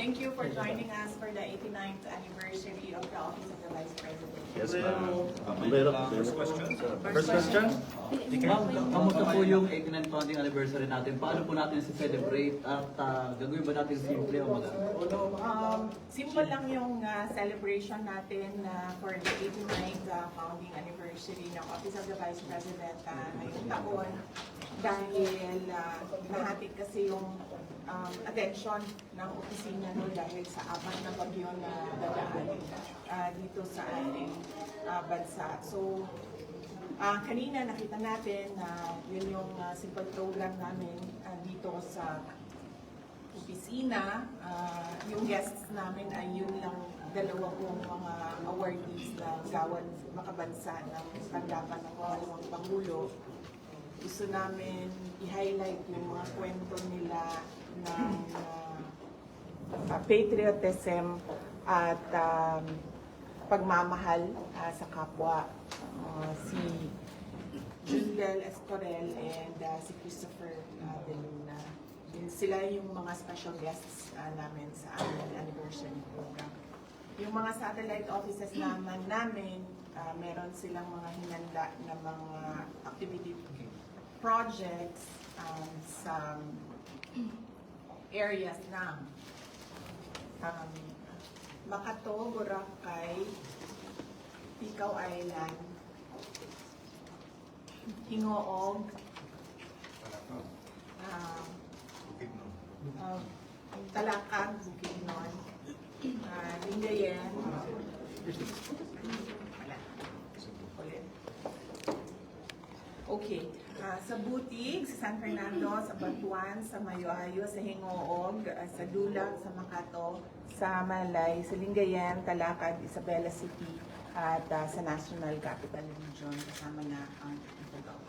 Thank you for joining us for the 89th anniversary of the Office of the Vice President. Yes, ma'am. Uh, first question. First question? Ma'am, kamusta po yung 89th founding anniversary natin? Paano po natin si-celebrate at ah, gagawin ba natin simple o maganda? Um, simple lang yung uh, celebration natin uh, for the 89th uh, founding anniversary ng Office of the Vice President uh, ngayong taon dahil uh, nahatid kasi yung um, attention ng opisina no dahil sa apat na bagyo na dadaan uh, dito sa ating uh, bansa. So, Ah, kanina nakita natin na yun yung ah, simple program namin ah, dito sa opisina. Ah, yung guests namin ay yun lang dalawa pong mga awardees na gawan makabansa ng tanggapan ng walawang Pangulo. Gusto namin i-highlight yung mga kwento nila ng ah, patriotism at um, pagmamahal ah, sa kapwa. Ah, si Jundel Estorel and ah, si Christopher uh, De Luna. Yun, Sila yung mga special guests ah, namin sa aming anniversary program. Yung mga satellite offices naman namin, ah, meron silang mga hinanda na mga activity projects um, sa areas ng um, Makato, Boracay, Ikaw Island, Hingoog, um, um, Talakag, Bukidnon, uh, Lingayen, wala. Ulit. Okay. Ah, sa Butig, sa San Fernando, sa Batuan, sa Mayoayo, sa Hingoog, ah, sa Dulag, sa Makato, sa Malay, sa Lingayen, Talakad, Isabela City, at ah, sa National Capital Region, kasama na ang Ifugao.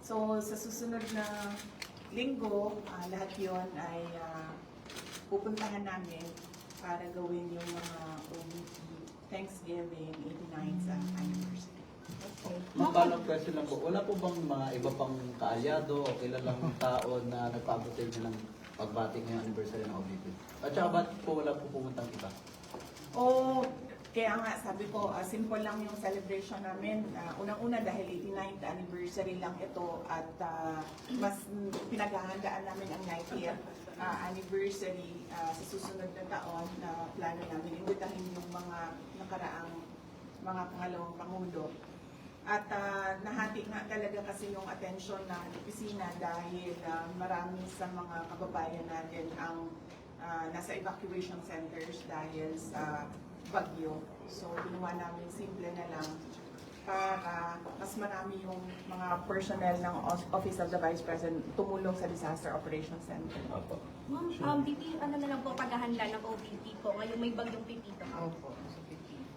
So, sa susunod na linggo, ah, lahat yon ay ah, pupuntahan namin para gawin yung mga OBP Thanksgiving 89th anniversary. Ma'am, follow-up question lang po. Wala po bang mga iba pang kaalyado o kilalang tao na nagpaabot sa inyo ng pagbati ngayong anniversary ng OBP? At saka ba't po wala po pumuntang iba? O, kaya nga sabi ko, ah, simple lang yung celebration namin. Ah, Unang-una dahil 89th anniversary lang ito at ah, mas pinaghahandaan namin ang 90th ah, anniversary ah, sa susunod na taon na plano namin. Imbitahin yung mga nakaraang mga pangalawang pangulo. At ah, nahati nga talaga kasi yung attention ng opisina dahil ah, marami sa mga kababayan natin ang ah, nasa evacuation centers dahil sa bagyo. So, ginawa namin simple na lang para mas marami yung mga personnel ng Office of the Vice President tumulong sa Disaster Operations Center. Opo. Ma'am, um, Bibi, ano na lang po paghahanda ng OBP po ngayong may bagyong pipito.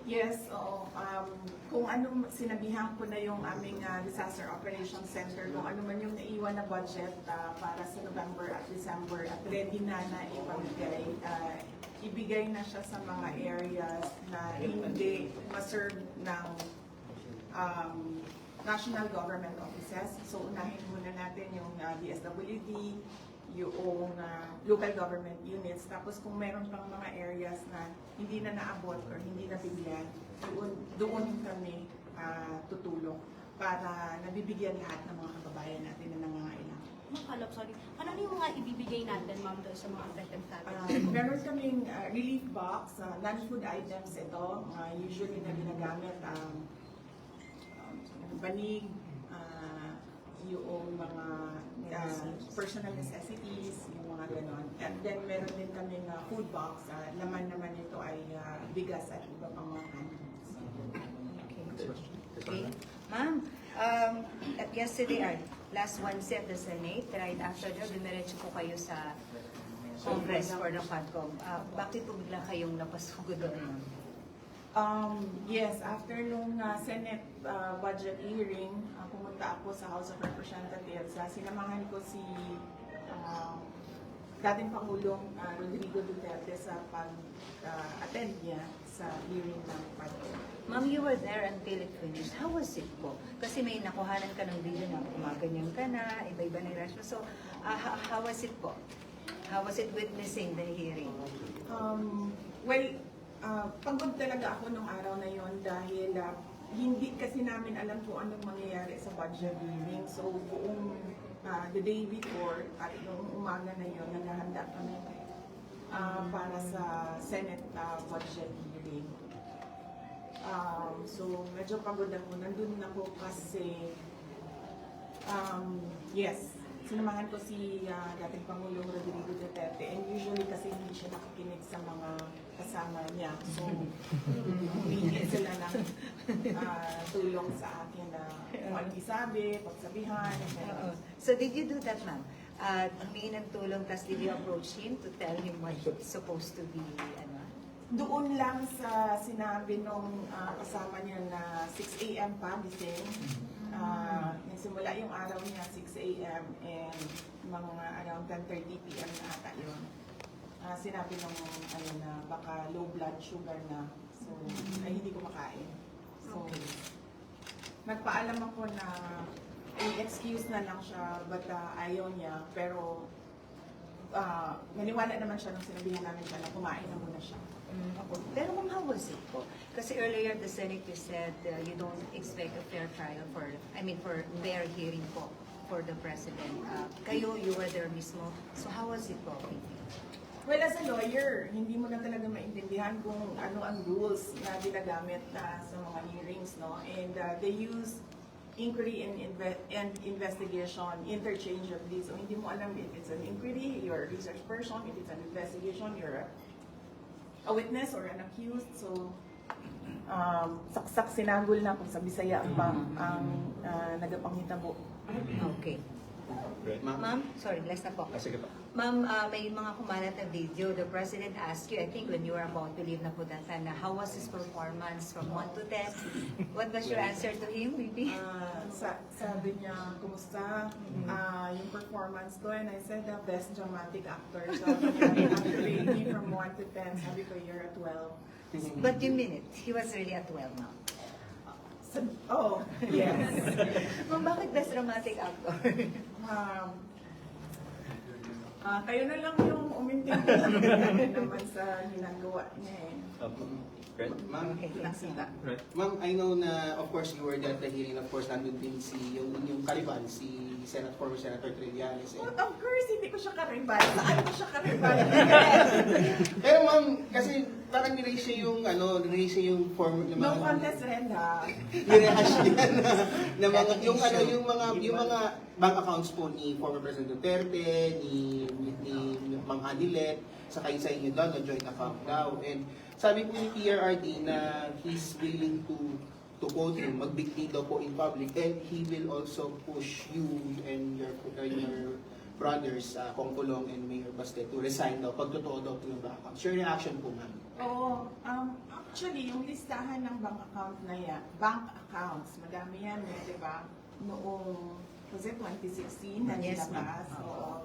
Yes, oo. Um, kung ano, sinabihan ko na yung aming ah, Disaster Operations Center, kung ano man yung naiwan na budget ah, para sa November at December at ready na na ipamigay, ah, ibigay na siya sa mga areas na hindi maserve ng um, national government offices. So unahin muna natin yung uh, DSWD, yung uh, local government units. Tapos kung meron pang mga areas na hindi na naabot or hindi na bigyan, doon, doon kami uh, tutulong para nabibigyan lahat ng mga kababayan natin na nangangailangan. Follow-up, sorry. Ano yung mga ibibigay natin, ma'am, doon sa mga affected Uh, families? meron kaming uh, relief box, uh, non-food items ito, uh, usually na ginagamit um, um, banig, uh, yung mga uh, personal necessities, yung mga ganon. And then meron din kaming uh, food box, uh, laman naman ito ay uh, bigas at iba pang mga condiments. Okay. Ma'am, um, at yesterday, or last Wednesday at the Senate, right after that, dumiretso po kayo sa Congress for the FATCOM. Uh, bakit po bigla kayong napasugo doon? ma'am? Um, yes, after nung uh, Senate uh, budget hearing, uh, pumunta ako sa House of Representatives. Uh, sinamahan ko si uh, dating Pangulong uh, Rodrigo Duterte sa pag-attend niya sa hearing ng budget. Ma'am, you were there until it finished. How was it po? Kasi may nakuhanan ka ng video na kumaganyan ka na, iba-iba na yung. So, uh, how, how was it po? How was it witnessing the hearing? Um, well, ah, pagod talaga ako nung araw na yon dahil ah, hindi kasi namin alam kung anong mangyayari sa budget hearing. So, buong ah, the day before at nung umaga na yon naghahanda kami ah, para sa Senate ah, budget hearing. Um, so, medyo pagod ako. Nandun ako kasi, um, yes, sinamahan ko si ah, dating Pangulong Rodrigo Duterte and usually kasi hindi siya nakikinig sa mga kasama niya. So, humingi sila ng ah, tulong sa akin na kung ano isabi, pagsabihan, gano'n. So did you do that, ma'am? Uh, humingi ng tulong, tapos did you approach him to tell him what it's supposed to be, ano? Doon lang sa sinabi nung ah, kasama niya na 6 a.m. pa gising. Ah, nagsimula yung araw niya 6 a.m. and mga around 10.30 p.m. na ata yun. Ah, sinabi nung ano na baka low blood sugar na. So, ay hindi ko makain. So, Okay. nagpaalam ako na i-excuse na lang siya but ah, ayaw niya. Pero ah, naniwala naman siya nung sinabihan namin siya na kumain na muna siya. Mm, ako. Pero ma'am, how was it po? Kasi earlier the senator said uh, you don't expect a fair trial for, I mean, for fair hearing po for the president. Uh, kayo, you were there mismo. So how was it po? Well, as a lawyer, hindi mo na talaga maintindihan kung ano ang rules na ginagamit na sa mga hearings, no? And uh, they use inquiry and, inve- and investigation interchangeably. So hindi mo alam if it's an inquiry, you're a research person, if it's an investigation, you're a, a witness or an accused. So um, saksak sinagol na kung sa Bisaya pa ang uh, nagapanghitabo. Okay. Ma'am? Ma'am, sorry, last na po. Ah, sige pa. Ma'am, uh, may mga kumalat na video. The President asked you, I think when you were about to leave na po that time, na how was his performance from 1 to 10? What was your answer to him, maybe? Ah, sa, sabi niya, kumusta ah, yung performance ko? And I said, the best dramatic actor. So, after rating from 1 to 10, sabi ko, you're a 12. But you mean it. He was really at 12 now. Oh, yes. Ma'am, bakit best dramatic actor? Um, ah, kayo na lang yung umintindi naman sa ginagawa niya eh. Um, Right? Ma'am. Right. ma'am, I know na of course you were there at the hearing. Of course, nandun din si yung yung kaliban, si Senate former Senator Trillanes. Well, And, of course, hindi ko siya karibal. Saan ko siya karibal? pero ma'am, kasi parang niraise niya yung ano, niraise niya yung former ng no contest red ha. Nirehash niya na, na mga, yung ano, yung mga, yung mga bank accounts po ni former President Duterte, ni, ni, ni Mang Adilet, saka yung sa inyo daw, na joint account daw. And sabi po ni PRRD na he's willing to to quote him, magbigti daw po in public and he will also push you and your uh, your brothers, uh, Kong Kulong and Mayor Baste to resign daw pag totoo daw po yung bank accounts. Your reaction po, ma'am? Oo. Um, actually, yung listahan ng bank account na yan, bank accounts, madami yan eh, di ba? Noong, was it 2016 na Yes, nilabas? Oo.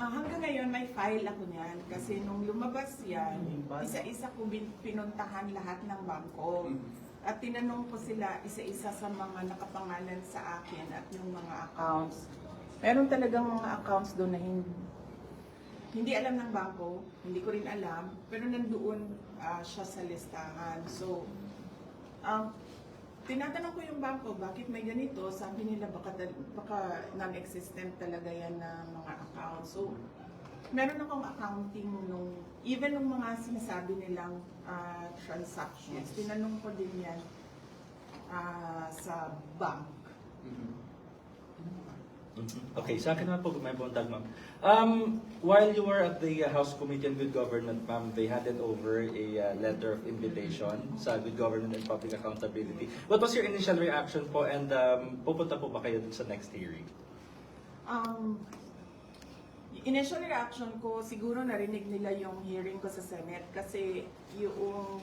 Ah, hanggang ngayon, may file ako niyan. Kasi nung lumabas yan, isa-isa ko bin- pinuntahan lahat ng bangko. At tinanong ko sila isa-isa sa mga nakapangalan sa akin at yung mga accounts. Meron talagang mga accounts doon na hindi, hindi alam ng bangko, hindi ko rin alam, pero nandoon ah, siya sa listahan. So, ang tinatanong ko yung bangko, bakit may ganito? Sabi nila baka, dal- baka non-existent talaga yan na mga So, meron akong accounting nung, even nung mga sinasabi nilang ah, transactions, tinanong ko din yan ah, sa bank. Okay, sa akin naman po, may buntag, ma'am. Um, while you were at the uh, House Committee on Good Government, ma'am, they handed over a uh, letter of invitation sa Good Government and Public Accountability. What was your initial reaction po and um, pupunta po ba kayo dun sa next hearing? Um, initial reaction ko, siguro narinig nila yung hearing ko sa Senate kasi yung,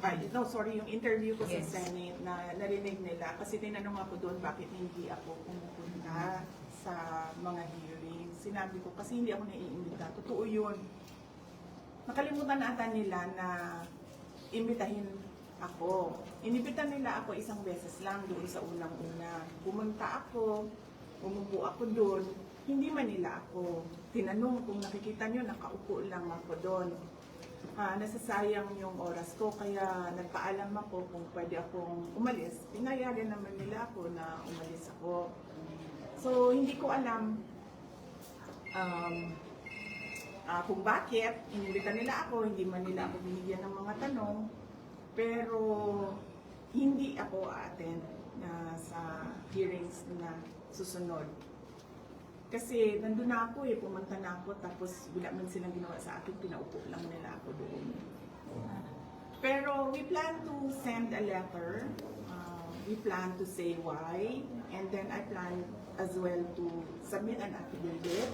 ay, no, sorry, yung interview ko Yes. sa Senate na narinig nila kasi tinanong ako doon bakit hindi ako pumupunta sa mga hearings. Sinabi ko kasi hindi ako naiimbita. Totoo yun. Nakalimutan na ata nila na imbitahin ako. Inibitan nila ako isang beses lang doon sa unang-una. Pumunta ako, umupo ako doon. Hindi man nila ako tinanong kung nakikita nyo, nakaupo lang ako doon. Ah, nasasayang yung oras ko, kaya nagpaalam ako kung pwede akong umalis. Pinayagan naman nila ako na umalis ako. So, hindi ko alam um, ah, kung bakit. Inimbita nila ako, hindi man nila ako binigyan ng mga tanong. Pero, hindi ako attend na sa hearings na susunod. Kasi nandun na ako eh, pumunta na ako, tapos wala man silang ginawa sa akin, pinaupo lang nila ako doon. Pero we plan to send a letter, uh, we plan to say why, and then I plan as well to submit an affidavit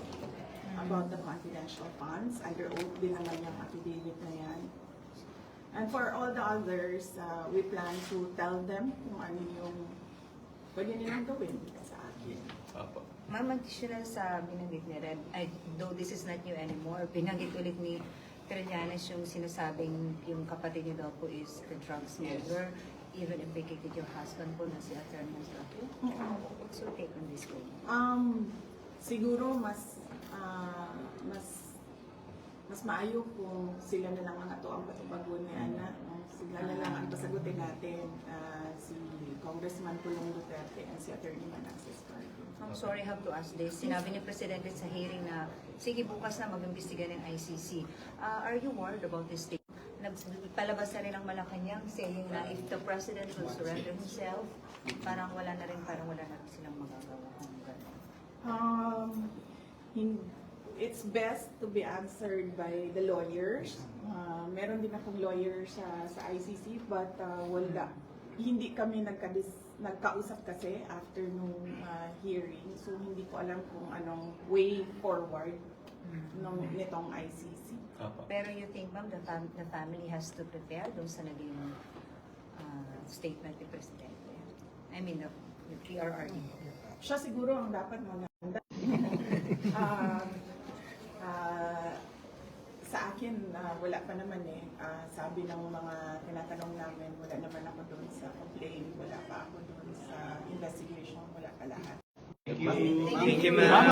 about the confidential funds. Under oath din naman yung affidavit na yan. And for all the others, uh, we plan to tell them kung ano yung pwede nilang gawin sa Opo. Ma'am, additional sa binanggit ni Red, I, though this is not new anymore, binanggit ulit ni Trillanes yung sinasabing yung kapatid niyo daw po is the drug smuggler, even implicated your husband po na si Attorney Masrato. What's your take on this po? Um, siguro mas ah, mas mas maayo kung sila na lang ang ato ang patubagon ni Ana. Sila na lang ang pasagutin natin ah, si Congressman Pulong Duterte and si Attorney Manasseh Escardo. I'm sorry, I have to ask this. Sinabi ni Presidente sa hearing na, sige, bukas na mag-imbestiga ng ICC. Uh, are you worried about this thing? Nagpalabas na rin ang Malacanang saying na if the President will surrender himself, parang wala na rin, parang wala na rin silang magagawa. Kung ganun. Um, hin- it's best to be answered by the lawyers. Uh, meron din akong lawyer sa sa ICC but uh, wala. Hindi kami nagkadis, nagkausap kasi after nung uh, hearing. So hindi ko alam kung anong way forward nung nitong ICC. Opo. Pero you think, ma'am, the, fam- the family has to prepare doon sa naging uh, statement ni Presidente? I mean, the, the PRRD. Siya siguro ang dapat maganda. Ah, ah, sa akin, ah, wala pa naman eh. Ah, sabi ng mga tinatanong namin, wala naman ako doon sa complaint, wala pa ako doon sa investigation, wala pa lahat. Thank you, ma'am.